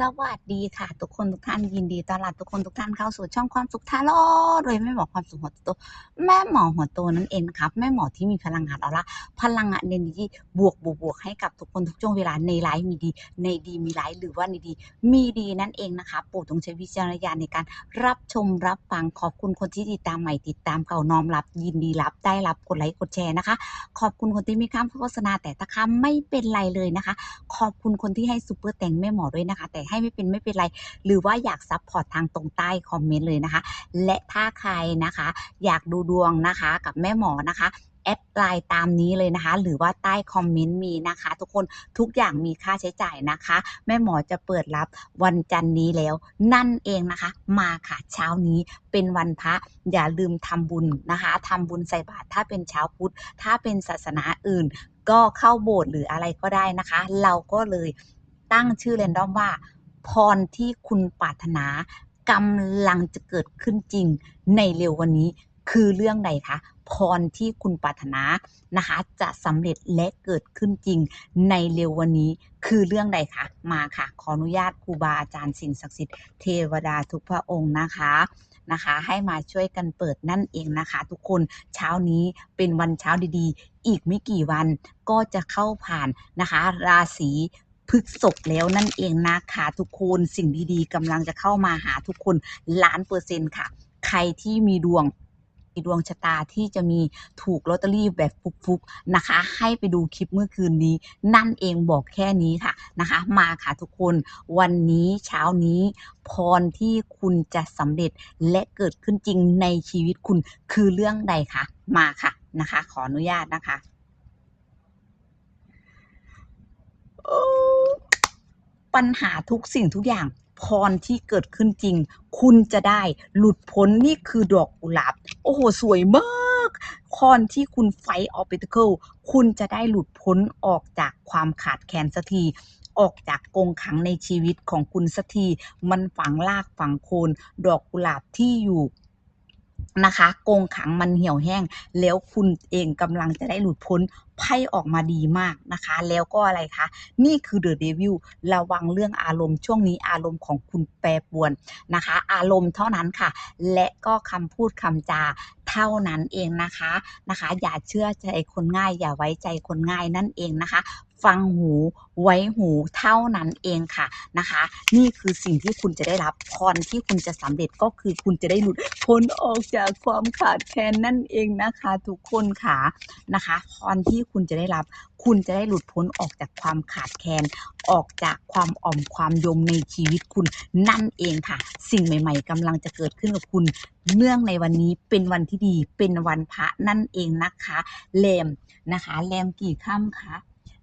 สวัสดีค่ะ ทุกคนทุกท่านยินดีต้อนรับทุกคนทุกท่านเข้าสู่ช่องความสุขทาโร่โดยแม่หมอความสุขหัวโตแม่หมอหัวโตนั่นเองนะครับแม่หมอที่มีพลังงานออร่าพลังงานในดีบวกบวกบวกให้กับทุกคนทุกช่วงเวลาในไลฟ์มีดี ในดีมีไลฟ์หรือว่าในดี มีดีนั่นเองนะคะโปรดต้องใช้วิจารณญาณในการรับชมรับฟังขอบคุณคนที่ติดตามใหม่ติดตามเก่าน้อมรับ ยินดีรับได้รับกดไลค์กดแชร์นะคะ ขอบคุณคนที่มีคำโฆษณาแต่ถ้าคำไม่เป็นไรเลยนะคะ ขอบคุณคนที่ให้ซูเปอร์แต่งแม่หมอด้วยนะคะแต่ให้ไม่เป็นไม่เป็นไร หรือว่าอยากซัพพอร์ตทางตรงใต้คอมเมนต์เลยนะคะ และถ้าใครนะคะ อยากดูดวงนะคะกับแม่หมอนะคะแอดไลน์ตามนี้เลยนะคะ หรือว่าใต้คอมเมนต์มีนะคะ ทุกคนทุกอย่างมีค่าใช้จ่ายนะคะ แม่หมอจะเปิดรับวันจันนี้แล้ว นั่นเองนะคะ มาค่ะเช้านี้เป็นวันพระอย่าลืมทำบุญนะคะทำบุญใส่บาตรถ้าเป็นเช้าพุทธถ้าเป็นศาสนาอื่น ก็เข้าโบสถ์หรืออะไรก็ได้นะคะ เราก็เลย ตั้งชื่อเรนดอมว่า พรที่คุณปรารถนากำลังจะเกิดขึ้นจริงในเร็ววันนี้คือเรื่องใดคะพรที่คุณปรารถนานะคะจะสำเร็จและเกิดขึ้นจริงในเร็ววันนี้คือเรื่องใดคะมาค่ะ ขออนุญาตครูบาอาจารย์สิ่งศักดิ์สิทธิ์เทวดาทุกพระองค์นะคะนะคะ ให้มาช่วยกันเปิดนั่นเองนะคะ ทุกคนเช้านี้เป็นวันเช้าดีๆ อีกไม่กี่วันก็จะเข้าผ่านนะคะ ราศี พฤษภแล้วนั่นเองนะคะทุกคนสิ่งดีๆกำลังจะเข้ามาหาทุกคนล้านเปอร์เซ็นต์ค่ะ ใครที่มีดวงมีดวงชะตาที่จะมีถูกลอตเตอรี่แบบฟุกๆนะคะ ให้ไปดูคลิปเมื่อคืนนี้ นั่นเองบอกแค่นี้ค่ะนะคะ มาค่ะทุกคนวันนี้เช้านี้ พรที่คุณจะสำเร็จและเกิดขึ้นจริงในชีวิตคุณคือเรื่องใดคะมาค่ะนะคะ ขออนุญาตนะคะ โอ้ ปัญหาทุกสิ่งทุกอย่างพรที่เกิดขึ้นจริง คุณจะได้หลุดพ้นนี่คือดอกกุหลาบ โอ้โห สวยมากพรที่คุณไฟออฟเปตเคิลคุณจะได้หลุดพ้นออกจากความขาดแคลนสักทีออกจากกงขังในชีวิตของคุณสักที มันฝังลากฝังโคน ดอกกุหลาบที่อยู่นะคะกงขังมันเหี่ยวแห้ง แล้วคุณเองกำลังจะได้หลุดพ้น ไพ่ออกมาดีมากนะคะ แล้วก็อะไรคะ นี่คือเดอะเดวิลระวังเรื่องอารมณ์ช่วงนี้อารมณ์ของคุณแปรปวนนะคะ อารมณ์เท่านั้นค่ะ และก็คำพูดคำจาเท่านั้นเองนะคะนะคะ อย่าเชื่อใจคนง่าย อย่าไว้ใจคนง่ายนั่นเองนะคะ ฟังหูไว้หูเท่านั้นเองค่ะนะคะ นี่คือสิ่งที่คุณจะได้รับพรที่คุณจะสำเร็จก็คือคุณจะได้หลุดพ้นออกจากความขาดแคลนนั่นเองนะคะ ทุกคนค่ะนะคะพรที่คุณจะได้รับ คุณจะได้หลุดพ้นออกจากความขาดแคลนออกจากความอ่อมความยมในชีวิตคุณนั่นเองค่ะ สิ่งใหม่ ๆกำลังจะเกิดขึ้นกับคุณเนื่องในวันนี้เป็นวันที่ดีเป็นวันพระนั่นเองนะคะเลมนะคะแรมกี่ค่ำคะ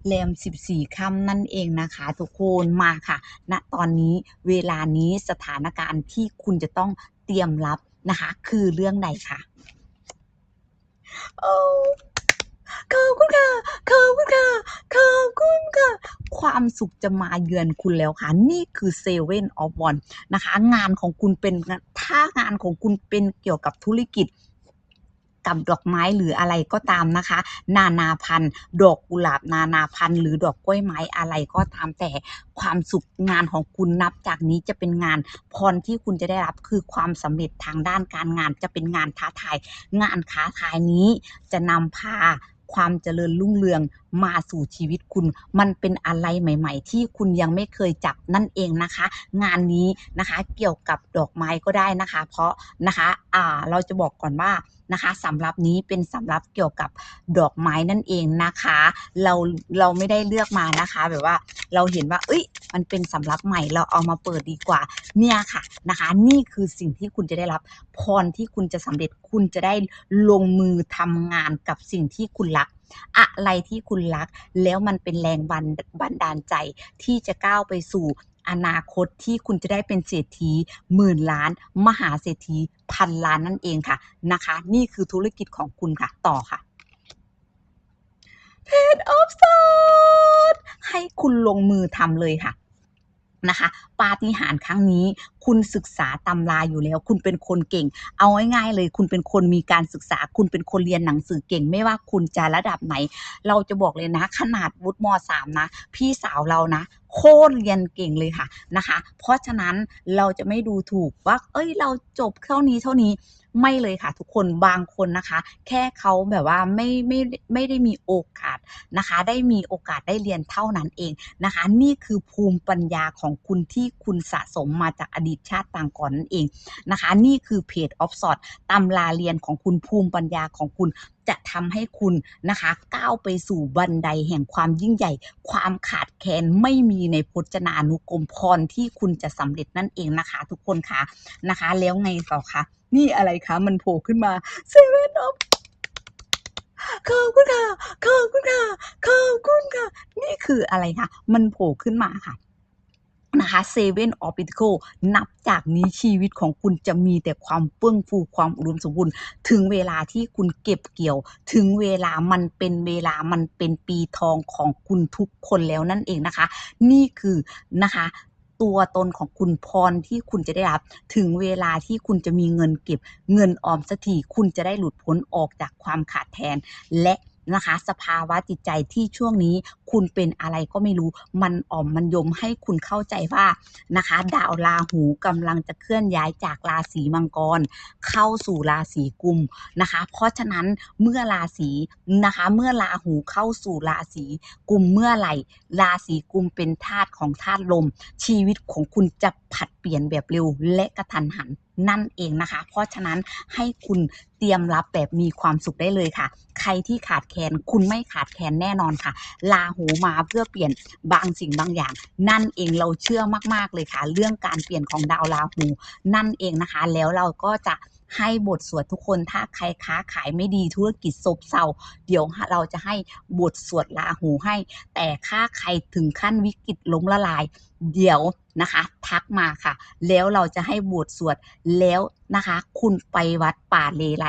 แรม14ค่ำนั่นเองนะคะ ทุกคนมาค่ะณตอนนี้เวลานี้สถานการณ์ที่คุณจะต้องเตรียมรับนะคะ คือเรื่องใดคะโอ้ ขอบคุณค่ะขอบคุณค่ะขอบคุณค่ะ ความสุขจะมาเยือนคุณแล้วค่ะ นี่คือเซเว่นออฟวันนะคะ งานของคุณเป็นถ้างานของคุณเป็นเกี่ยวกับธุรกิจกับดอกไม้หรืออะไรก็ตามนะคะ นานาพันธุ์ดอกกุหลาบนานาพันธุ์หรือดอกกล้วยไม้อะไรก็ตามแต่ความสุขงานของคุณนับจากนี้จะเป็นงานพรที่คุณจะได้รับคือความสำเร็จทางด้านการงานจะเป็นงานท้าทาย งานค้าขายนี้จะนำพา ความเจริญรุ่งเรืองมาสู่ชีวิตคุณ มันเป็นอะไรใหม่ ๆ ที่คุณยังไม่เคยจับนั่นเองนะคะ งานนี้นะคะเกี่ยวกับดอกไม้ก็ได้นะคะ เพราะนะคะอ่าเราจะบอกก่อนว่า นะคะสำหรับนี้เป็นสำหรับเกี่ยวกับดอกไม้นั่นเองนะคะ เราเราไม่ได้เลือกมานะคะ แบบว่าเราเห็นว่า เอ้ย มันเป็นสำรับใหม่เราเอามาเปิดดีกว่าเนี่ยค่ะนะคะ นี่คือสิ่งที่คุณจะได้รับพรที่คุณจะสำเร็จคุณจะได้ลงมือทำงานกับสิ่งที่คุณรักอะไรที่คุณรัก แล้วมันเป็นแรงบันบันดาลใจที่จะก้าวไปสู่ อนาคตที่คุณจะได้เป็นเศรษฐีหมื่นล้าน มหาเศรษฐีพันล้านนั่นเองค่ะนะคะ นี่คือธุรกิจของคุณค่ะต่อค่ะเพจออฟสดให้คุณลงมือทำเลยค่ะนะคะ ปาฏิหาริย์ครั้งนี้ คุณศึกษาตำราอยู่แล้ว คุณเป็นคนเก่ง เอาง่ายๆเลย คุณเป็นคนมีการศึกษา คุณเป็นคนเรียนหนังสือเก่ง ไม่ว่าคุณจะระดับไหน เราจะบอกเลยนะ ขนาดวุฒิมสามนะ พี่สาวเรานะโคตรเรียนเก่งเลยค่ะนะคะ เพราะฉะนั้นเราจะไม่ดูถูกว่า เอ้ย เราจบเท่านี้เท่านี้ไม่เลยค่ะ ทุกคนบางคนนะคะ แค่เขาแบบว่าไม่ไม่ไม่ได้มีโอกาสนะคะ ได้มีโอกาสได้เรียนเท่านั้นเองนะคะ นี่คือภูมิปัญญาของคุณที่คุณสะสมมาจากอดีตชาติต่างก่อนนั่นเองนะคะ นี่คือเพจออฟสอดตำราเรียนของคุณภูมิปัญญาของคุณจะทำให้คุณนะคะ ก้าวไปสู่บันไดแห่งความยิ่งใหญ่ ความขาดแคลนไม่มีในพจนานุกรมพรที่คุณจะสำเร็จนั่นเองนะคะ ทุกคนคะนะคะ แล้วไงต่อคะนี่อะไรคะมันโผล่ขึ้นมาเซเว่นออฟขอบคุณค่ะขอบคุณค่ะขอบคุณค่ะ นี่คืออะไรคะมันโผล่ขึ้นมาค่ะ นะคะเซเว่นออฟปิโนับจากนี้ชีวิตของคุณจะมีแต่ความเฟื่องฟูความอุดมสมบูรณ์ถึงเวลาที่คุณเก็บเกี่ยว ถึงเวลามันเป็นเวลามันเป็นปีทองของคุณทุกคนแล้วนั่นเองนะคะ นี่คือนะคะตัวตนของคุณพรที่คุณจะได้รับ ถึงเวลาที่คุณจะมีเงินเก็บ เงินออมสักทีคุณจะได้หลุดพ้นออกจากความขาดแคลนและ นะคะ สภาวะจิตใจที่ช่วงนี้คุณเป็นอะไรก็ไม่รู้มันอ่อมมันยมให้คุณเข้าใจว่านะคะ ดาวราหูกำลังจะเคลื่อนย้ายจากราศีมังกร เข้าสู่ราศีกุมนะคะ เพราะฉะนั้นเมื่อราศีนะคะ เมื่อราหูเข้าสู่ราศีกุมเมื่อไหร่ราศีกุมเป็นธาตุของธาตุลม ชีวิตของคุณจะผัดเปลี่ยนแบบเร็วและกระทันหันนั่นเองนะคะ เพราะฉะนั้นให้คุณเตรียมรับแบบมีความสุขได้เลยค่ะ ใครที่ขาดแคลนคุณไม่ขาดแคลนแน่นอนค่ะลาหูมาเพื่อเปลี่ยนบางสิ่งบางอย่าง นั่นเองเราเชื่อมากๆเลยค่ะ เรื่องการเปลี่ยนของดาวลาหูนั่นเองนะคะ แล้วเราก็จะ ให้บทสวดทุกคนถ้าใครค้าขายไม่ดีธุรกิจซบเซาเดี๋ยวเราจะให้บทสวดลาหูให้ แต่ถ้าใครถึงขั้นวิกฤตล้มละลาย เดี๋ยวนะคะ ทักมาค่ะ แล้วเราจะให้บทสวดแล้วนะคะ คุณไปวัดป่าเลไล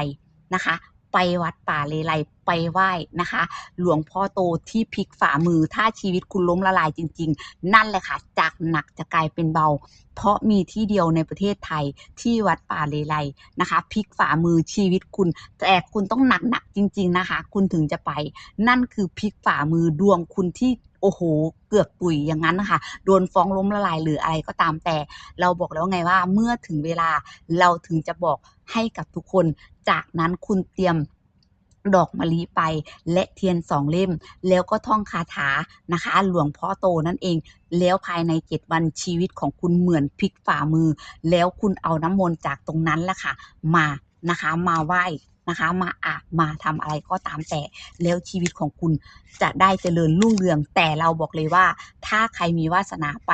นะคะ ไปวัดป่าเลไลไปไหว้นะคะ หลวงพ่อโตที่พลิกฝ่ามือถ้าชีวิตคุณล้มละลายจริง ๆ นั่นแหละค่ะ จากหนักจะกลายเป็นเบา เพราะมีที่เดียวในประเทศไทยที่วัดป่าเลไลนะคะพลิกฝ่ามือชีวิตคุณ แต่คุณต้องหนักหนักๆจริง ๆนะคะ คุณถึงจะไป นั่นคือพลิกฝ่ามือดวงคุณที่ โอ้โหเกือบปุ๋ยอย่างนั้นนะคะโดนฟ้องล้มละลายหรืออะไรก็ตามแต่ เราบอกแล้วไงว่าเมื่อถึงเวลาเราถึงจะบอกให้กับทุกคน จากนั้นคุณเตรียมดอกมะลิไปและเทียนสองเล่ม แล้วก็ท่องคาถานะคะ หลวงพ่อโตนั่นเอง แล้วภายในเจ็ดวันชีวิตของคุณเหมือนพลิกฝ่ามือ แล้วคุณเอาน้ำมนต์จากตรงนั้นแหละค่ะ มานะคะ มาไหว้ นะคะ มาอาบมาทำอะไรก็ตามแต่แล้วชีวิตของคุณจะได้เจริญรุ่งเรือง แต่เราบอกเลยว่า ถ้าใครมีวาสนาไป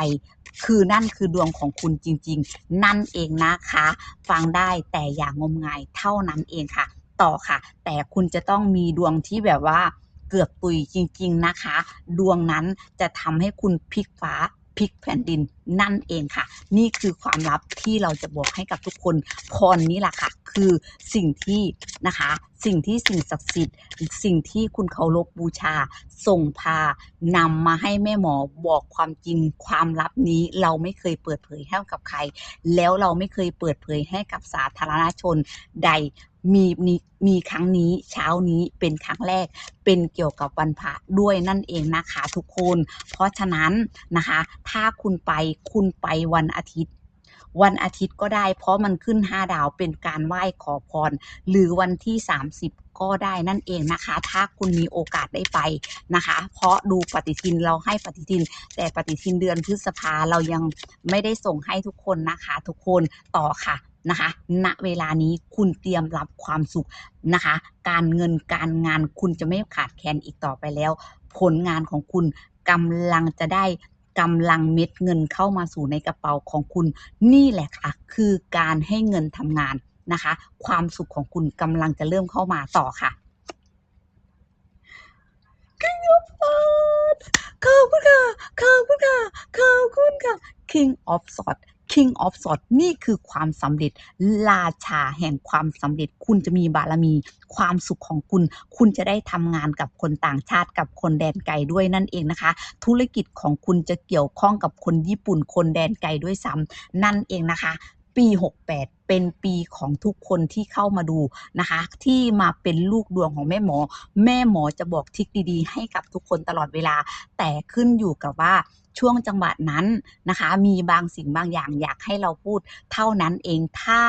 คือนั่นคือดวงของคุณจริง ๆ นั่นเองนะคะ ฟังได้แต่อย่างมงายเท่านั้นเองค่ะ ต่อค่ะ แต่คุณจะต้องมีดวงที่แบบว่าเกือบตุยจริง ๆ นะคะ ดวงนั้นจะทำให้คุณพลิกฟ้า พลิกแผ่นดินนั่นเองค่ะ นี่คือความลับที่เราจะบอกให้กับทุกคนพรนี้แหละค่ะ คือสิ่งที่นะคะ สิ่งที่สิ่งศักดิ์สิทธิ์ สิ่งที่คุณเคารพบูชา ส่งพานำมาให้แม่หมอบอกความจริงความลับนี้เราไม่เคยเปิดเผยให้กับใคร แล้วเราไม่เคยเปิดเผยให้กับสาธารณชนใด มีมีมีครั้งนี้เช้านี้เป็นครั้งแรก เป็นเกี่ยวกับวันพระด้วยนั่นเองนะคะทุกคน เพราะฉะนั้นนะคะ ถ้าคุณไปคุณไปวันอาทิตย์ วันอาทิตย์ก็ได้ เพราะมันขึ้น 5 ดาวเป็นการไหว้ขอพร หรือวันที่ 30ก็ได้นั่นเองนะคะ ถ้าคุณมีโอกาสได้ไปนะคะ เพราะดูปฏิทินเราให้ปฏิทิน แต่ปฏิทินเดือนพฤษภาเรายังไม่ได้ส่งให้ทุกคนนะคะ ทุกคนต่อค่ะ นะคะ ณ เวลานี้คุณเตรียมรับความสุขนะคะ การเงินการงานคุณจะไม่ขาดแคลนอีกต่อไปแล้ว ผลงานของคุณกำลังจะได้กำลังเม็ดเงินเข้ามาสู่ในกระเป๋าของคุณ นี่แหละค่ะคือการให้เงินทำงานนะคะ ความสุขของคุณกำลังจะเริ่มเข้ามาต่อค่ะ King of Swords ขอบคุณค่ะขอบคุณค่ะขอบคุณค่ะ King of Swords King of Swords นี่คือความสำเร็จราชาแห่งความสำเร็จ คุณจะมีบารมี ความสุขของคุณ คุณจะได้ทำงานกับคนต่างชาติกับคนแดนไกลด้วยนั่นเองนะคะ ธุรกิจของคุณจะเกี่ยวข้องกับคนญี่ปุ่นคนแดนไกลด้วยซ้ำนั่นเองนะคะ ปี 68 เป็นปีของทุกคนที่เข้ามาดูนะคะ ที่มาเป็นลูกดวงของแม่หมอ แม่หมอจะบอกทิคดีๆ ให้กับทุกคนตลอดเวลา แต่ขึ้นอยู่กับว่าช่วงจังหวะนั้นนะคะ มีบางสิ่งบางอย่างอยากให้เราพูด เท่านั้นเองถ้า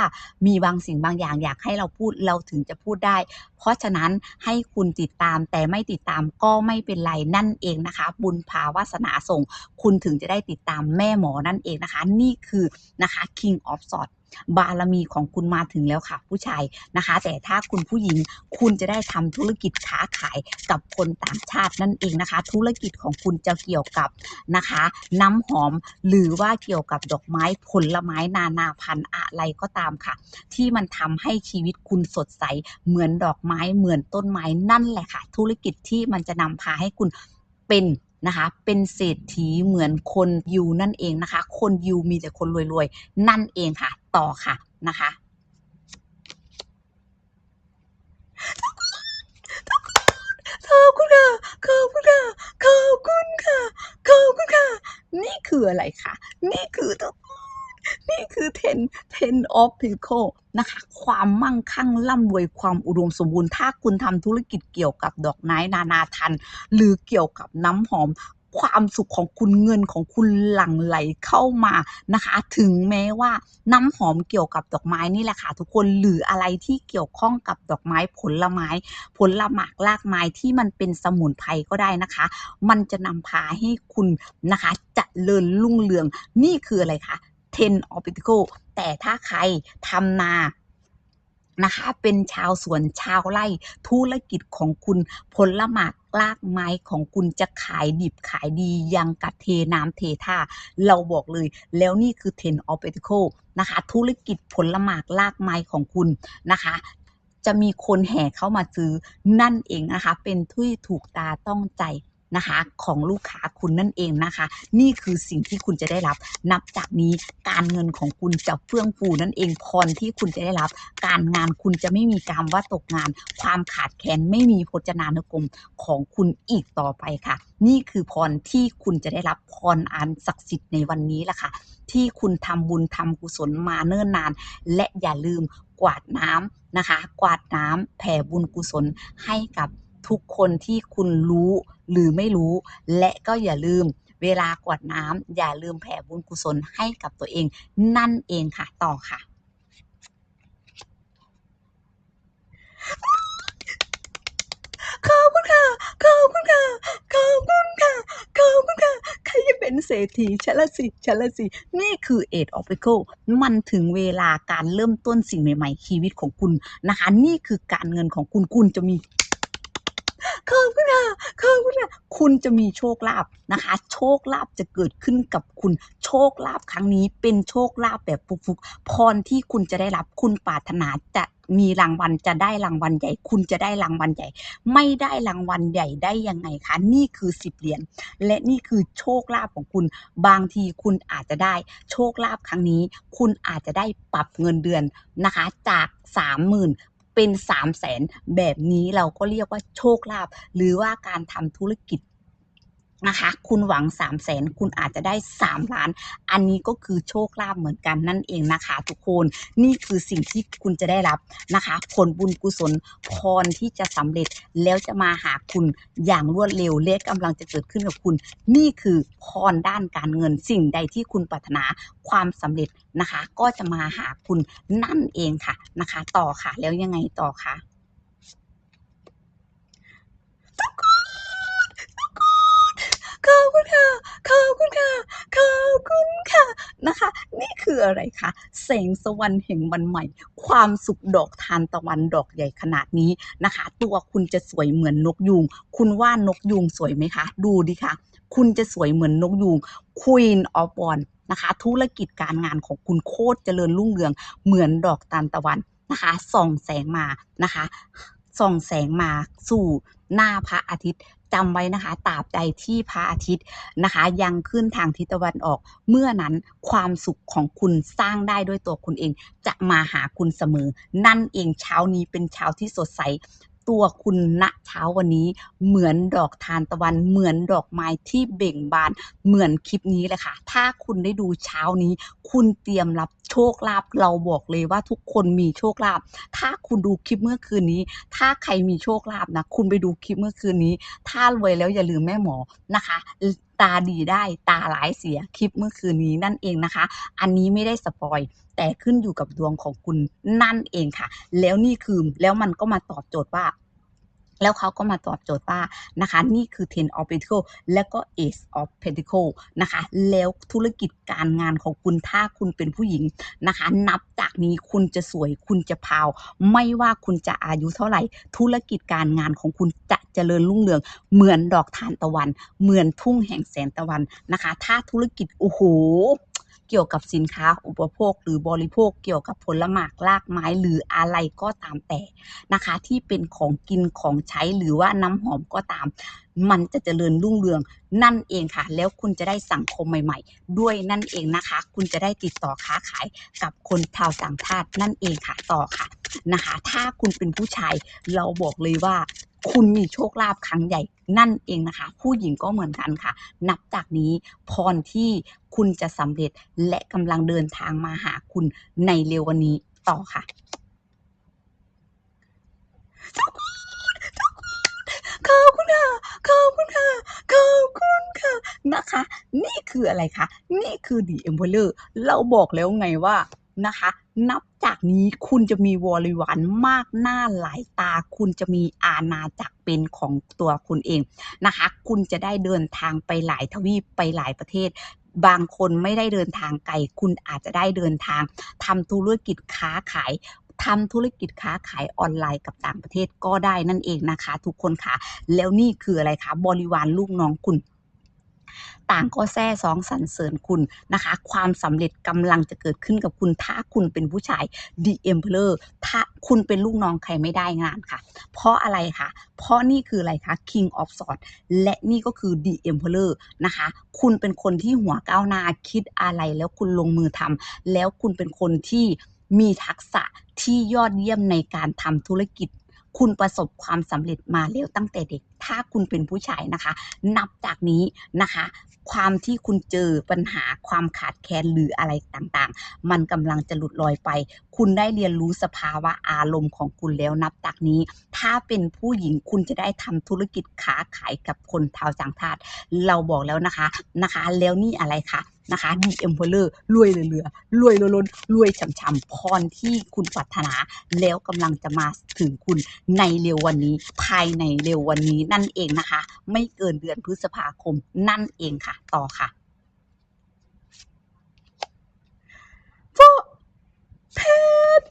มีบางสิ่งบางอย่างอยากให้เราพูดเราถึงจะพูดได้ เพราะฉะนั้นให้คุณติดตามแต่ไม่ติดตามก็ไม่เป็นไรนั่นเองนะคะ บุญภาวาสนาส่ง คุณถึงจะได้ติดตามแม่หมอนั่นเองนะคะ นี่คือนะคะ King of Swords บารมีของคุณมาถึงแล้วค่ะ ผู้ชายนะคะ แต่ถ้าคุณผู้หญิงคุณจะได้ทำธุรกิจค้าขายกับคนต่างชาตินั่นเองนะคะ ธุรกิจของคุณจะเกี่ยวกับนะคะ น้ำหอมหรือว่าเกี่ยวกับดอกไม้ผลไม้นานาพันธุ์อะไรก็ตามค่ะ ที่มันทำให้ชีวิตคุณสดใสเหมือนดอกไม้เหมือนต้นไม้นั่นแหละค่ะ ธุรกิจที่มันจะนำพาให้คุณเป็น นะคะเป็นเศรษฐีเหมือนคนยูนั่นเองนะคะ คนยูมีแต่คนรวยๆ นั่นเองค่ะ ต่อค่ะนะคะขอบคุณค่ะขอบคุณค่ะขอบคุณค่ะขอบคุณค่ะ นี่คืออะไรคะนี่คือทุ นี่คือ ten ten of Pentacles นะคะ ความมั่งคั่งร่ำรวยความอุดมสมบูรณ์ ถ้าคุณทำธุรกิจเกี่ยวกับดอกไม้นานาทัน หรือเกี่ยวกับน้ำหอมความสุขของคุณเงินของคุณหลั่งไหลเข้ามานะคะ ถึงแม้ว่าน้ำหอมเกี่ยวกับดอกไม้นี่แหละค่ะทุกคนหรืออะไรที่เกี่ยวข้องกับดอกไม้ผลไม้ ผลหมากรากไม้ที่มันเป็นสมุนไพรก็ได้นะคะ มันจะนำพาให้คุณนะคะเจริญรุ่งเรืองนี่คืออะไรคะ ten of Pentacles แต่ถ้าใครทำนานะคะเป็นชาวสวนชาวไร่ธุรกิจของคุณผลหมากรากไม้ของคุณจะขายดิบขายดียังกัดเทน้ำเทท่า เราบอกเลย แล้วนี่คือ ten of Pentacles นะคะ ธุรกิจผลหมากรากไม้ของคุณนะคะจะมีคนแห่เข้ามาซื้อนั่นเองนะคะ เป็นที่ถูกตาต้องใจ นะคะของลูกค้าคุณนั่นเองนะคะ นี่คือสิ่งที่คุณจะได้รับ นับจากนี้การเงินของคุณจะเฟื่องฟูนั่นเองพรที่คุณจะได้รับ การงานคุณจะไม่มีการว่าตกงาน ความขาดแคลนไม่มีพจนานุกรมของคุณอีกต่อไปค่ะ นี่คือพรที่คุณจะได้รับพรอันศักดิ์สิทธิ์ในวันนี้แหละค่ะ ที่คุณทำบุญทำกุศลมาเนิ่นนาน และอย่าลืมกวาดน้ำนะคะ กวาดน้ำแผ่บุญกุศลให้กับ ทุกคนที่คุณรู้หรือไม่รู้ และก็อย่าลืมเวลากวดน้ำอย่าลืมแผ่บุญกุศลให้กับตัวเอง นั่นเองค่ะ ต่อค่ะ ขอบคุณค่ะ ขอบคุณค่ะ ขอบคุณค่ะ ขอบคุณค่ะ ใครจะเป็นเศรษฐีฉันละสิฉันละสิ นี่คือเอ็ดออฟเ c คมันถึงเวลาการเริ่มต้นสิ่งใหม่ ๆ ชีวิตของคุณนะคะ นี่คือการเงินของคุณ คุณจะมี ขอบคุณค่ะขอบคุณค่ะคุณจะมีโชคลาภนะคะ โชคลาภจะเกิดขึ้นกับคุณโชคลาภครั้งนี้เป็นโชคลาภแบบฟุกๆพรที่คุณจะได้รับคุณปรารถนาจะมีรางวัลจะได้รางวัลใหญ่ คุณจะได้รางวัลใหญ่ ไม่ได้รางวัลใหญ่ได้ยังไงคะ นี่คือสิบเหรียญและนี่คือโชคลาภของคุณ บางทีคุณอาจจะได้โชคลาภครั้งนี้ คุณอาจจะได้ปรับเงินเดือนนะคะ จากสามหมื่น เป็นสามแสนแบบนี้เราก็เรียกว่าโชคลาภหรือว่าการทำธุรกิจ นะคะ คุณหวัง3 0 0แสนคุณอาจจะได้ 3 ล้าน อันนี้ก็คือโชคลาภเหมือนกันนั่นเองนะคะ ทุกคนนี่คือสิ่งที่คุณจะได้รับนะคะ ผลบุญกุศลพรที่จะสำเร็จแล้วจะมาหาคุณอย่างรวดเร็วและกำลังจะเกิดขึ้นกับคุณ นี่คือพรด้านการเงินสิ่งใดที่คุณปรารถนาความสำเร็จนะคะ ก็จะมาหาคุณนั่นเองค่ะนะคะ ต่อค่ะแล้วยังไงต่อคะ ขอบคุณค่ะ ขอบคุณค่ะ ขอบคุณค่ะ นะคะ นี่ คืออะไรคะแสงสวรรค์แห่งวันใหม่ ความสุขดอกทานตะวันดอกใหญ่ขนาดนี้นะคะ ตัวคุณจะสวยเหมือนนกยูงคุณว่านกยูงสวยไหมคะ ดูดิค่ะคุณจะสวยเหมือนนกยูง Queen of w a n นะคะ ธุรกิจการงานของคุณโคตรเจริญรุ่งเรือง เหมือนดอกทานตะวันนะคะส่องแสงมานะคะส่องแสงมาสู่หน้าพระอาทิตย์ จำไว้นะคะตราบใดที่พระอาทิตย์นะคะ ยังขึ้นทางทิศตะวันออก เมื่อนั้นความสุขของคุณสร้างได้ด้วยตัวคุณเอง จะมาหาคุณเสมอ นั่นเองเช้านี้เป็นเช้าที่สดใส ตัวคุณณเช้าวันนี้เหมือนดอกทานตะวัน เหมือนดอกไม้ที่เบ่งบานเหมือนคลิปนี้เลยค่ะ ถ้าคุณได้ดูเช้านี้ คุณเตรียมรับโชคลาภเราบอกเลยว่าทุกคนมีโชคลาภถ้าคุณดูคลิปเมื่อคืนนี้ ถ้าใครมีโชคลาภนะคุณไปดูคลิปเมื่อคืนนี้ ถ้ารวยแล้วอย่าลืมแม่หมอนะคะ ตาดีได้ตาหลายเสียคลิปเมื่อคืนนี้นั่นเองนะคะ อันนี้ไม่ได้สปอยแต่ขึ้นอยู่กับดวงของคุณนั่นเองค่ะ แล้วนี่คือแล้วมันก็มาตอบโจทย์ว่า แล้วเขาก็มาตอบโจทย์ว่านะคะนี่คือ ten of pentacle และก็ ace of pentacle นะคะแล้วธุรกิจการงานของคุณถ้าคุณเป็นผู้หญิงนะคะ นับจากนี้คุณจะสวยคุณจะพาว ไม่ว่าคุณจะอายุเท่าไหร่ ธุรกิจการงานของคุณจะเจริญรุ่งเรือง เหมือนดอกทานตะวัน เหมือนทุ่งแห่งแสงตะวันนะคะ ถ้าธุรกิจโอ้โห เกี่ยวกับสินค้าอุปโภค หรือบริโภคเกี่ยวกับผลหมากรากไม้หรืออะไรก็ตามแต่นะคะ ที่เป็นของกินของใช้หรือว่าน้ำหอมก็ตาม มันจะเจริญรุ่งเรืองนั่นเองค่ะ แล้วคุณจะได้สังคมใหม่ ๆ ด้วยนั่นเองนะคะ คุณจะได้ติดต่อค้าขายกับคนชาวต่างชาตินั่นเองค่ะต่อค่ะ นะคะ ถ้าคุณเป็นผู้ชายเราบอกเลยว่าคุณมีโชคลาภครั้งใหญ่นั่นเองนะคะ ผู้หญิงก็เหมือนกันค่ะ นับจากนี้พรที่คุณจะสำเร็จและกำลังเดินทางมาหาคุณในเร็ววันนี้ต่อค่ะขอบคุณค่ะขอบคุณค่ะขอบคุณค่ะนะคะ นี่คืออะไรคะนี่คือ The Emperor เราบอกแล้วไงว่า นะคะ นับจากนี้คุณจะมีวอริวารมากหน้าหลายตา คุณจะมีอาณาจักรเป็นของตัวคุณเองนะคะ คุณจะได้เดินทางไปหลายทวีปไปหลายประเทศบางคนไม่ได้เดินทางไกล คุณอาจจะได้เดินทางทำธุรกิจค้าขายทำธุรกิจค้าขายออนไลน์กับต่างประเทศก็ได้นั่นเองนะคะ ทุกคนค่ะ แล้วนี่คืออะไรคะ บริวารลูกน้องคุณ ต่างก็แซ่ซองสรรเสริญคุณนะคะ ความสำเร็จกำลังจะเกิดขึ้นกับคุณถ้าคุณเป็นผู้ชาย The Emperor ถ้าคุณเป็นลูกน้องใครไม่ได้งานค่ะ เพราะอะไรคะเพราะนี่คืออะไรคะ King of Swords และนี่ก็คือ The Emperor นะคะ คุณเป็นคนที่หัวก้าวหน้าคิดอะไรแล้วคุณลงมือทำแล้วคุณเป็นคนที่มีทักษะที่ยอดเยี่ยมในการทำธุรกิจ คุณประสบความสำเร็จมาแล้วตั้งแต่เด็ก ถ้าคุณเป็นผู้ชายนะคะ นับจากนี้นะคะ ความที่คุณเจอปัญหาความขาดแคลนหรืออะไรต่างๆ มันกำลังจะหลุดลอยไป คุณได้เรียนรู้สภาวะอารมณ์ของคุณแล้วนับจากนี้ ถ้าเป็นผู้หญิงคุณจะได้ทำธุรกิจค้าขายกับคนชาวต่างชาติ เราบอกแล้วนะคะนะคะ แล้วนี่อะไรคะ นะคะดีเอ็มเพลอร์รวยเรือรวยล้นรวยฉ่ำๆพรที่คุณปรารถนาแล้วกำลังจะมาถึงคุณในเร็ววันนี้ ภายในเร็ววันนี้นั่นเองนะคะ ไม่เกินเดือนพฤษภาคมนั่นเองค่ะ ต่อค่ะโฟเพจ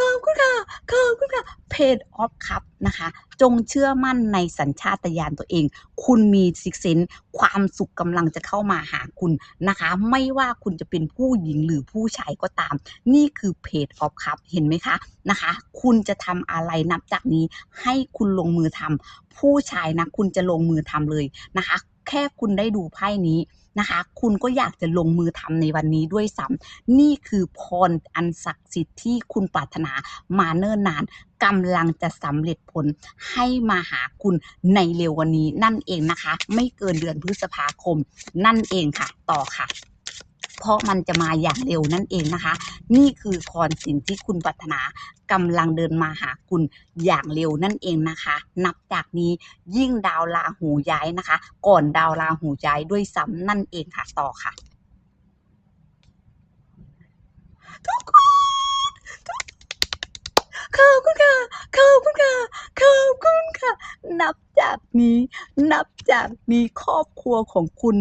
ขอบคุณค่ะขอบคุณค่ะเพจออฟครับนะคะ จงเชื่อมั่นในสัญชาตญาณตัวเอง คุณมีซิกเซนความสุขกำลังจะเข้ามาหาคุณนะคะ ไม่ว่าคุณจะเป็นผู้หญิงหรือผู้ชายก็ตาม นี่คือเพจออฟครับเห็นไหมคะนะคะ คุณจะทำอะไรนับจากนี้ ให้คุณลงมือทำผู้ชายนะ คุณจะลงมือทำเลยนะคะ แค่คุณได้ดูไพ่นี้ นะคะ คุณก็อยากจะลงมือทำในวันนี้ด้วยซ้ำนี่คือพรอันศักดิ์สิทธิ์ที่คุณปรารถนามาเนิ่นนานกำลังจะสำเร็จผลให้มาหาคุณในเร็ววันนี้นั่นเองนะคะ ไม่เกินเดือนพฤษภาคม นั่นเองค่ะ ต่อค่ะ เพราะมันจะมาอย่างเร็วนั่นเองนะคะ นี่คือพรสิ่งที่คุณปรารถนากำลังเดินมาหาคุณอย่างเร็วนั่นเองนะคะ นับจากนี้ยิ่งดาวราหูย้ายนะคะ ก่อนดาวราหูย้ายด้วยซ้ำนั่นเองค่ะต่อค่ะ ทุกคนทุก ขอบคุณค่ะขอบคุณค่ะขอบคุณค่ะ นับจากนี้ นับจากนี้ครอบครัวของคุณ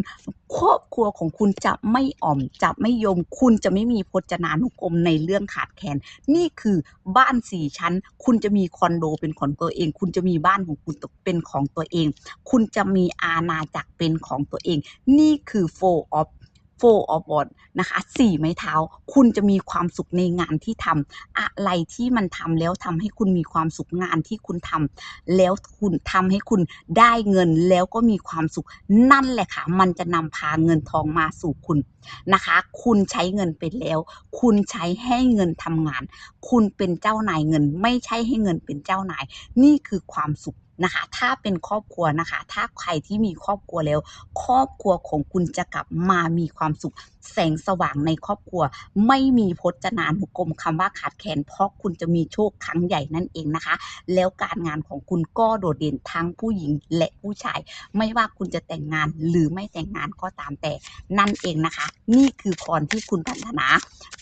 ครอบครัวของคุณจะไม่อ่อมจะไม่ยม คุณจะไม่มีพจนานุกรมในเรื่องขาดแคลนนี่คือบ้านสี่ชั้น คุณจะมีคอนโดเป็นของตัวเอง คุณจะมีบ้านของคุณเป็นของตัวเอง คุณจะมีอาณาจักรเป็นของตัวเอง นี่คือ four of four of w a n d นะคะสี่ไม้เท้า คุณจะมีความสุขในงานที่ทำอะไรที่มันทำแล้วทำให้คุณมีความสุขงานที่คุณทำแล้วคุณทำให้คุณได้เงินแล้วก็มีความสุขนั่นแหละค่ะ มันจะนำพาเงินทองมาสู่คุณนะคะ คุณใช้เงินเป็นแล้ว คุณใช้ให้เงินทำงาน คุณเป็นเจ้านายเงิน ไม่ใช่ให้เงินเป็นเจ้านาย นี่คือความสุข นะคะ ถ้าเป็นครอบครัวนะคะ ถ้าใครที่มีครอบครัวแล้ว ครอบครัวของคุณจะกลับมามีความสุข แสงสว่างในครอบครัว ไม่มีพจนานุกรมคำว่าขาดแคลนเพราะคุณจะมีโชคครั้งใหญ่นั่นเองนะคะ แล้วการงานของคุณก็โดดเด่นทั้งผู้หญิงและผู้ชาย ไม่ว่าคุณจะแต่งงานหรือไม่แต่งงานก็ตามแต่นั่นเองนะคะ นี่คือพรที่คุณปรารถนา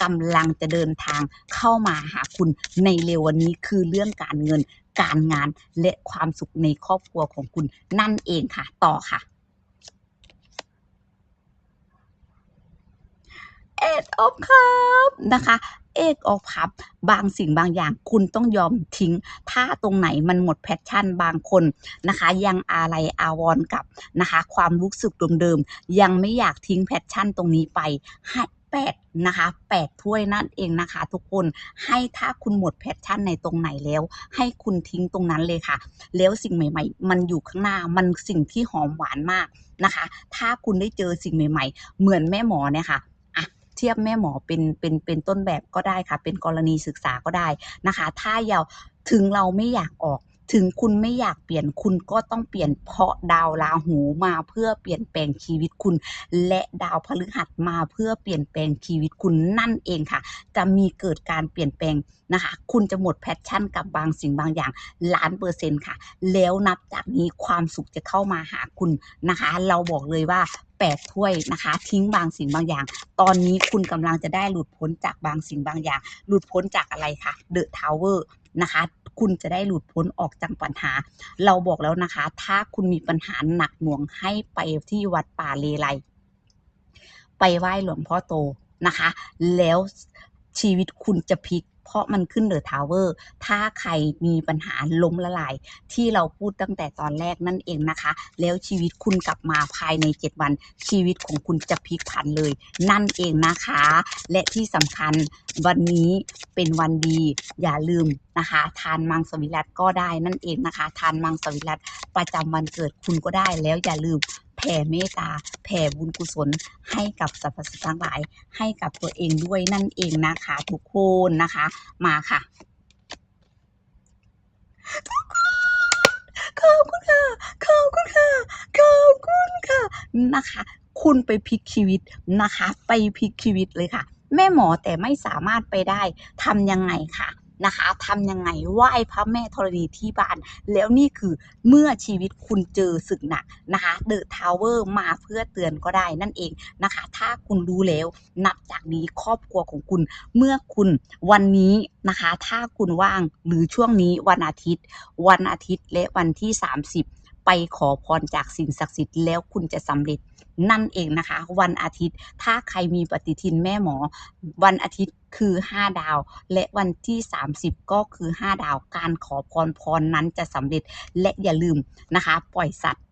กำลังจะเดินทางเข้ามาหาคุณในเร็ววันนี้คือเรื่องการเงิน การงานและความสุขในครอบครัวของคุณนั่นเองค่ะ ต่อค่ะ เอ็ดออฟครับนะคะเอกออฟครับบางสิ่งบางอย่างคุณต้องยอมทิ้ง ถ้าตรงไหนมันหมดแพชชั่นบางคนนะคะ ยังอะไรอาวรกับนะคะ ความรู้สึกเดิมๆยังไม่อยากทิ้งแพชชั่นตรงนี้ไปให้ แปดนะคะแปดถ้วยนั่นเองนะคะ ทุกคนให้ถ้าคุณหมดแพชชั่นในตรงไหนแล้ว ให้คุณทิ้งตรงนั้นเลยค่ะ แล้วสิ่งใหม่ ๆ มันอยู่ข้างหน้ามันสิ่งที่หอมหวานมากนะคะ ถ้าคุณได้เจอสิ่งใหม่ ๆ เหมือนแม่หมอเนี่ยค่ะอะเทียบแม่หมอเป็นเป็นเป็นต้นแบบก็ได้ค่ะ เป็นกรณีศึกษาก็ได้นะคะ ถ้าเราถึงเราไม่อยากออก ถึงคุณไม่อยากเปลี่ยนคุณก็ต้องเปลี่ยนเพราะดาวราหูมาเพื่อเปลี่ยนแปลงชีวิตคุณ และดาวพฤหัสมาเพื่อเปลี่ยนแปลงชีวิตคุณนั่นเองค่ะ จะมีเกิดการเปลี่ยนแปลงนะคะ คุณจะหมดแพชชั่นกับบางสิ่งบางอย่างล้านเปอร์เซ็นต์ค่ะ แล้วนับจากนี้ความสุขจะเข้ามาหาคุณนะคะ เราบอกเลยว่าแปดถ้วยนะคะ ทิ้งบางสิ่งบางอย่าง ตอนนี้คุณกำลังจะได้หลุดพ้นจากบางสิ่งบางอย่าง หลุดพ้นจากอะไรคะเดอะทาวเวอร์นะคะ คุณจะได้หลุดพ้นออกจากปัญหา เราบอกแล้วนะคะ ถ้าคุณมีปัญหาหนักหน่วงให้ไปที่วัดป่าเลไลไปไหว้หลวงพ่อโตนะคะ แล้วชีวิตคุณจะพลิก เพราะมันขึ้นเดอะทาวเวอร์ถ้าใครมีปัญหาล้มละลาย ที่เราพูดตั้งแต่ตอนแรกนั่นเองนะคะ แล้วชีวิตคุณกลับมาภายใน 7 วัน ชีวิตของคุณจะพลิกผันเลย นั่นเองนะคะ และที่สำคัญวันนี้เป็นวันดีอย่าลืมนะคะ ทานมังสวิรัตก็ได้นั่นเองนะคะ ทานมังสวิรัตประจำวันเกิดคุณก็ได้แล้วอย่าลืม แผ่เมตตา แผ่บุญกุศลให้กับสรรพสิ่งทั้งหลาย ให้กับตัวเองด้วยนั่นเองนะคะ ทุกคนนะคะ มาค่ะขอบคุณค่ะขอบคุณค่ะขอบคุณค่ะนะคะ คุณไปพลิกชีวิตนะคะ ไปพลิกชีวิตเลยค่ะ แม่หมอแต่ไม่สามารถไปได้ทำยังไงค่ะ นะคะทำยังไงไหว้พระแม่ธรณีที่บ้าน แล้วนี่คือเมื่อชีวิตคุณเจอศึกหนักนะคะเดอะทาวเวอร์มาเพื่อเตือนก็ได้นั่นเองนะคะ ถ้าคุณรู้แล้วนับจากนี้ครอบครัวของคุณ เมื่อคุณวันนี้นะคะ ถ้าคุณว่างหรือช่วงนี้วันอาทิตย์ วันอาทิตย์และวันที่ 30 ไปขอพรจากสิ่งศักดิ์สิทธิ์แล้วคุณจะสำเร็จนั่นเองนะคะ วันอาทิตย์ถ้าใครมีปฏิทินแม่หมอ วันอาทิตย์คือ 5 ดาว และวันที่ 30 ก็คือ 5 ดาวการขอพรพรนั้นจะสำเร็จและอย่าลืมนะคะ ปล่อยสัตว์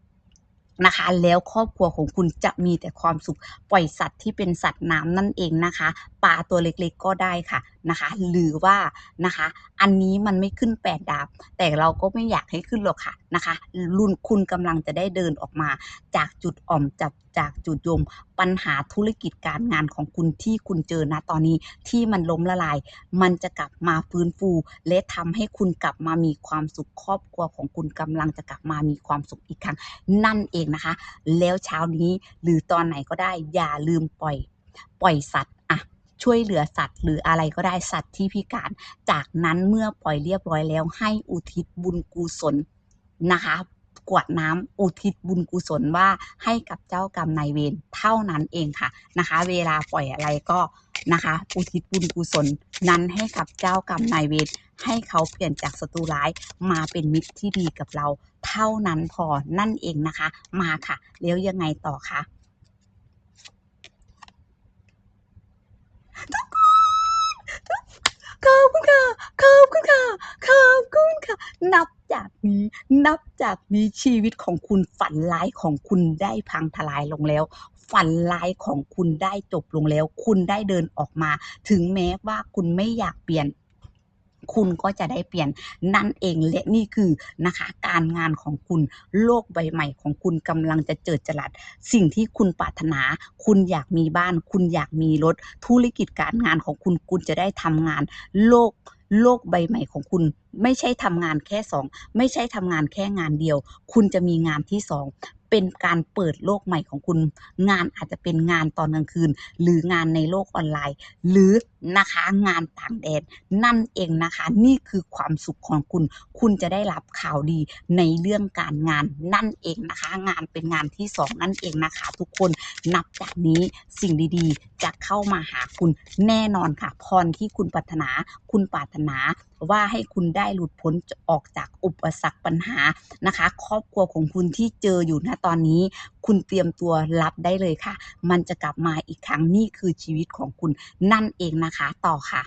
นะคะแล้วครอบครัวของคุณจะมีแต่ความสุขปล่อยสัตว์ที่เป็นสัตว์น้ำนั่นเองนะคะ ปลาตัวเล็กๆก็ได้ค่ะนะคะ หรือว่านะคะ อันนี้มันไม่ขึ้น8ดาวแต่เราก็ไม่อยากให้ขึ้นหรอกค่ะนะคะ รุ่นคุณกำลังจะได้เดินออกมาจากจุดอ่อมจับจากจุดยม ปัญหาธุรกิจการงานของคุณที่คุณเจอนะตอนนี้ที่มันล้มละลาย มันจะกลับมาฟื้นฟู และทำให้คุณกลับมามีความสุขครอบครัวของคุณกำลังจะกลับมามีความสุขอีกครั้ง นั่นเองนะคะ แล้วเช้านี้หรือตอนไหนก็ได้อย่าลืมปล่อย ปล่อยสัตว ช่วยเหลือสัตว์ หรืออะไรก็ได้สัตว์ที่พิการ จากนั้นเมื่อปล่อยเรียบร้อยแล้ว ให้อุทิศบุญกุศลนะคะกวดน้ำอุทิศบุญกุศลว่าให้กับเจ้ากรรมนายเวรเท่านั้นเองค่ะนะคะ เวลาปล่อยอะไรก็นะคะ อุทิศบุญกุศลนั้นให้กับเจ้ากรรมนายเวรให้เขาเปลี่ยนจากศัตรูร้ายมาเป็นมิตรที่ดีกับเรา เท่านั้นพอนั่นเองนะคะ มาค่ะ แล้วยังไงต่อคะ ขอบคุณค่ะ ขอบคุณค่ะ ขอบคุณค่ะ นับจากนี้ นับจากนี้ชีวิตของคุณฝันร้ายของคุณได้พังทลายลงแล้ว ฝันร้ายของคุณได้จบลงแล้ว คุณได้เดินออกมา ถึงแม้ว่าคุณไม่อยากเปลี่ยน คุณก็จะได้เปลี่ยนนั่นเองและนี่คือนะคะการงานของคุณโลกใบใหม่ของคุณกำลังจะเจิดจรัส สิ่งที่คุณปรารถนา คุณอยากมีบ้าน คุณอยากมีรถ ธุรกิจการงานของคุณคุณจะได้ทำงาน โลกโลกใบใหม่ของคุณไม่ใช่ทำงานแค่สองไม่ใช่ทำงานแค่งานเดียว คุณจะมีงานที่สองเป็นการเปิดโลกใหม่ของคุณ งานอาจจะเป็นงานตอนกลางคืน หรืองานในโลกออนไลน์ หรือ นะคะ งานต่างแดนนั่นเองนะคะ นี่คือความสุขของคุณ คุณจะได้รับข่าวดีในเรื่องการงานนั่นเองนะคะ งานเป็นงานที่สองนั่นเองนะคะ ทุกคนนับจากนี้สิ่งดีๆ จะเข้ามาหาคุณแน่นอนค่ะ พรที่คุณปรารถนา คุณปรารถนาว่าให้คุณได้หลุดพ้นออกจากอุปสรรคปัญหานะคะ ครอบครัวของคุณที่เจออยู่ณตอนนี้ คุณเตรียมตัวรับได้เลยค่ะ มันจะกลับมาอีกครั้งนี่คือชีวิตของคุณนั่นเองนะคะ ต่อค่ะ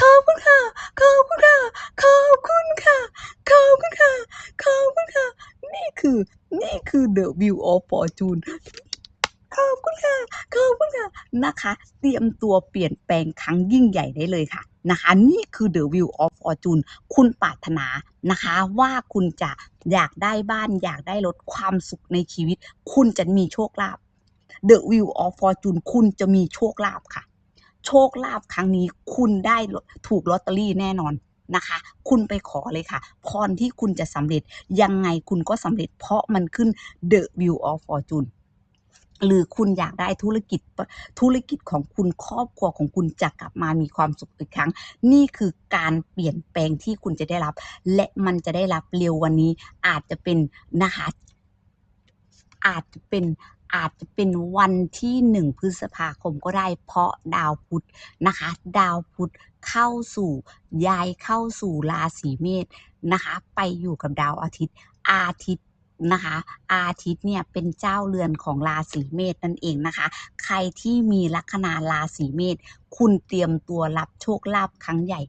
ขอบคุณค่ะขอบคุณค่ะขอบคุณค่ะขอบคุณค่ะขอบคุณค่ะ นี่คือ นี่คือ The View of Fortune ขอบคุณค่ะขอบคุณค่ะนะคะ เตรียมตัวเปลี่ยนแปลงครั้งยิ่งใหญ่ได้เลยค่ะนะคะนี่คือ The View of Fortune คุณปรารถนานะคะ ว่าคุณจะอยากได้บ้านอยากได้รถความสุขในชีวิต คุณจะมีโชคลาภ The View of Fortune คุณจะมีโชคลาภค่ะ โชคลาภครั้งนี้คุณได้ถูกลอตเตอรี่แน่นอนนะคะ คุณไปขอเลยค่ะ พรที่คุณจะสำเร็จยังไงคุณก็สำเร็จเพราะมันขึ้น The View of Fortune หรือคุณอยากได้ธุรกิจธุรกิจของคุณครอบครัวของคุณจะกลับมามีความสุขอีกครั้ง นี่คือการเปลี่ยนแปลงที่คุณจะได้รับ และมันจะได้รับเร็ววันนี้อาจจะเป็นนะคะอาจจะเป็นอาจจะเป็นวันที่หนึ่งพฤษภาคมก็ได้ เพราะดาวพุธนะคะ ดาวพุธเข้าสู่ย้ายเข้าสู่ราศีเมษนะคะ ไปอยู่กับดาวอาทิตย์ อาทิตย์ นะคะ อาทิตย์เนี่ยเป็นเจ้าเรือนของราศีเมษนั่นเองนะคะ ใครที่มีลัคนาราศีเมษคุณเตรียมตัวรับโชคลาภครั้งใหญ่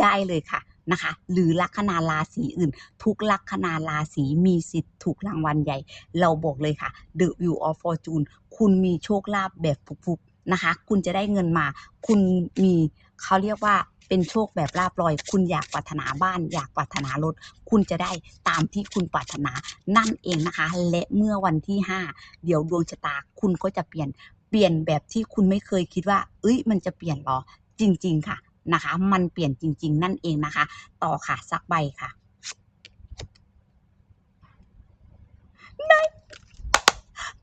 ได้เลยค่ะนะคะหรือลัคนาราศีอื่น ทุกลัคนาราศีมีสิทธิ์ถูกรางวัลใหญ่ เราบอกเลยค่ะ The View of Fortune คุณมีโชคลาภแบบฟุก นะคะ คุณจะได้เงินมา คุณมีเขาเรียกว่าเป็นโชคแบบลาบลอย คุณอยากปรารถนาบ้าน อยากปรารถนารถ คุณจะได้ตามที่คุณปรารถนานั่นเองนะคะ และเมื่อวันที่ 5 เดี๋ยวดวงชะตาคุณก็จะเปลี่ยนเปลี่ยนแบบที่คุณไม่เคยคิดว่า เอ้ย มันจะเปลี่ยนหรอ จริง ๆ ค่ะนะคะ มันเปลี่ยนจริง ๆ นั่นเองนะคะ ต่อค่ะสักใบค่ะ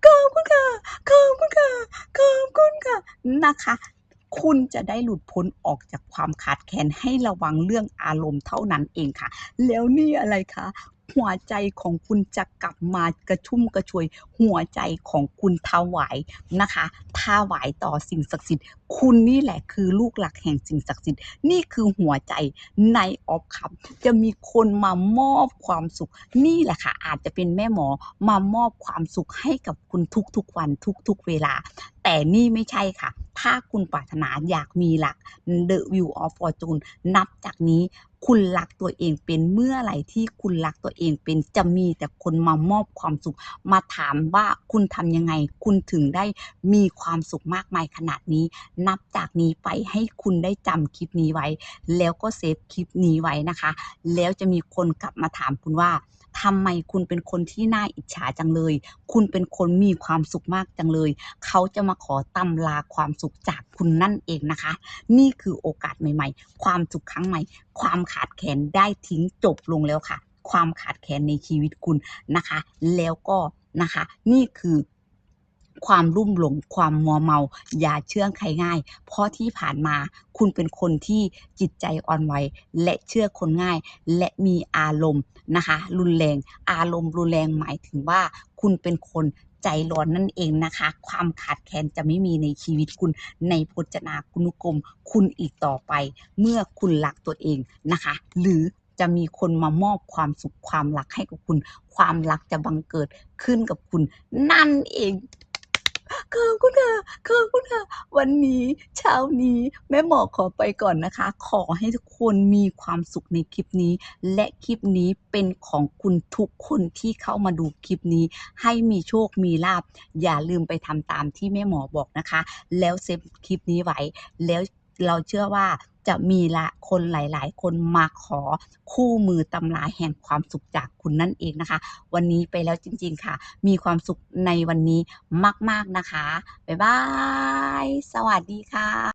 ขอบคุณค่ะ ขอบคุณค่ะ ขอบคุณค่ะนะคะ คุณจะได้หลุดพ้นออกจากความขาดแคลนให้ระวังเรื่องอารมณ์เท่านั้นเองค่ะ แล้วนี่อะไรคะ หัวใจของคุณจะกลับมากระชุ่มกระชวย หัวใจของคุณถวายนะคะถวายต่อสิ่งศักดิ์สิทธิ์ คุณนี่แหละคือลูกหลักแห่งสิ่งศักดิ์สิทธิ์ นี่คือหัวใจในออฟคัพจะมีคนมามอบความสุข นี่แหละค่ะ อาจจะเป็นแม่หมอมามอบความสุขให้กับคุณทุกๆวันทุกๆเวลา แต่นี่ไม่ใช่ค่ะ ถ้าคุณปรารถนาอยากมีหลัก The View of Fortune นับจากนี้คุณรักตัวเองเป็นเมื่อไหร่ที่คุณรักตัวเองเป็นจะมีแต่คนมามอบความสุข มาถามว่าคุณทำยังไง คุณถึงได้มีความสุขมากมายขนาดนี้ นับจากนี้ไปให้คุณได้จำคลิปนี้ไว้ แล้วก็เซฟคลิปนี้ไว้นะคะ แล้วจะมีคนกลับมาถามคุณว่า ทำไมคุณเป็นคนที่น่าอิจฉาจังเลย คุณเป็นคนมีความสุขมากจังเลย เขาจะมาขอตำลาความสุขจากคุณนั่นเองนะคะ นี่คือโอกาสใหม่ๆ ความสุขครั้งใหม่ ความขาดแคลนได้ทิ้งจบลงแล้วค่ะ ความขาดแคลนในชีวิตคุณนะคะ แล้วก็นะคะ นี่คือ ความรุ่มหลงความมัวเมา อย่าเชื่อใครง่าย เพราะที่ผ่านมาคุณเป็นคนที่จิตใจอ่อนไหวและเชื่อคนง่าย และมีอารมณ์นะคะ รุนแรง อารมณ์รุนแรงหมายถึงว่า คุณเป็นคนใจร้อนนั่นเองนะคะ ความขาดแคลนจะไม่มีในชีวิตคุณในพจนานุกรมคุณอีกต่อไป เมื่อคุณรักตัวเองนะคะ หรือจะมีคนมามอบความสุขความรักให้กับคุณ ความรักจะบังเกิดขึ้นกับคุณ นั่นเอง ขอบคุณค่ะขอบคุณค่ะ วันนี้เช้านี้แม่หมอขอไปก่อนนะคะ ขอให้ทุกคนมีความสุขในคลิปนี้ และคลิปนี้เป็นของคุณทุกคนที่เข้ามาดูคลิปนี้ ให้มีโชคมีลาบ อย่าลืมไปทำตามที่แม่หมอบอกนะคะ แล้วเซฟคลิปนี้ไว้แล้วเราเชื่อว่า จะมีละคนหลาย ๆ คนมาขอคู่มือตำราแห่งความสุขจากคุณนั่นเองนะคะ วันนี้ไปแล้วจริง ๆ ค่ะ มีความสุขในวันนี้มาก ๆ นะคะ บ๊ายบาย สวัสดีค่ะ